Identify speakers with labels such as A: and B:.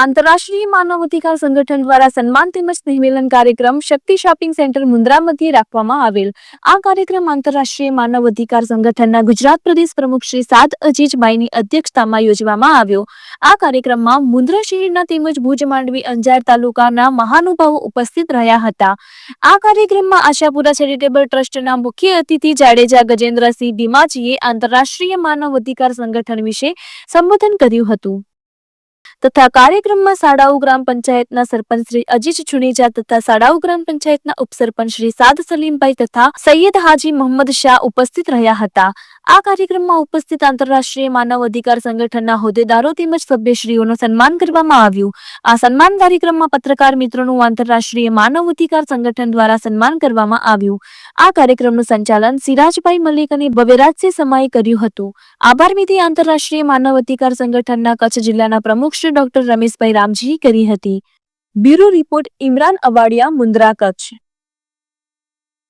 A: આંતરરાષ્ટ્રીય માનવ અધિકાર સંગઠન દ્વારા સન્માન તેમજ સ્નેહમિલન કાર્યક્રમ શક્તિ શોપિંગ સેન્ટર મુન્દ્રા મધ્યે રાખવામાં આવેલ. આ કાર્યક્રમ આંતરરાષ્ટ્રીય માનવ અધિકાર સંગઠનના ગુજરાત પ્રદેશ પ્રમુખ શ્રી સાદ અજીજભાઈની અધ્યક્ષતામાં યોજવામાં આવ્યો. આ કાર્યક્રમમાં મુન્દ્રા શહેરના તેમજ ભુજ માંડવી અંજાર તાલુકાના મહાનુભાવો ઉપસ્થિત રહ્યા હતા. આ કાર્યક્રમમાં આશાપુરા ચેરિટેબલ ટ્રસ્ટના મુખ્ય અતિથિ જાડેજા ગજેન્દ્રસિંહ ભીમાજીએ આંતરરાષ્ટ્રીય માનવ અધિકાર સંગઠન વિશે સંબોધન કર્યું હતું. તથા કાર્યક્રમમાં સાડાઉ ગ્રામ પંચાયતના સરપંચ શ્રી અજીજ ચુનેજા તથા સાડાઉ ગ્રામ પંચાયતના ઉપસરપંચ શ્રી સાદ સલીમભાઈ તથા સૈયદ હાજી મોહમ્મદ શાહ ઉપસ્થિત રહ્યા હતા. આ કાર્યક્રમમાં ઉપસ્થિત આંતરરાષ્ટ્રીય માનવ અધિકાર સંગઠનના હોદ્દેદારો તેમજ સભ્યશ્રીઓનું સન્માન કરવામાં આવ્યું. આ સન્માન કાર્યક્રમમાં પત્રકાર મિત્રોનું આંતરરાષ્ટ્રીય માનવ અધિકાર સંગઠન દ્વારા સન્માન કરવામાં આવ્યું. આ કાર્યક્રમનું સંચાલન સિરાજભાઈ મલિક અને ભવ્યરાજસિંહ સમાએ કર્યું હતું. આભાર વિધિ આંતરરાષ્ટ્રીય માનવ અધિકાર સંગઠનના કચ્છ જિલ્લાના પ્રમુખ શ્રી ડોક્ટર રમેશભાઈ રામજી કરી હતી. Bureau report Imran Awadiya Mundra Kutch.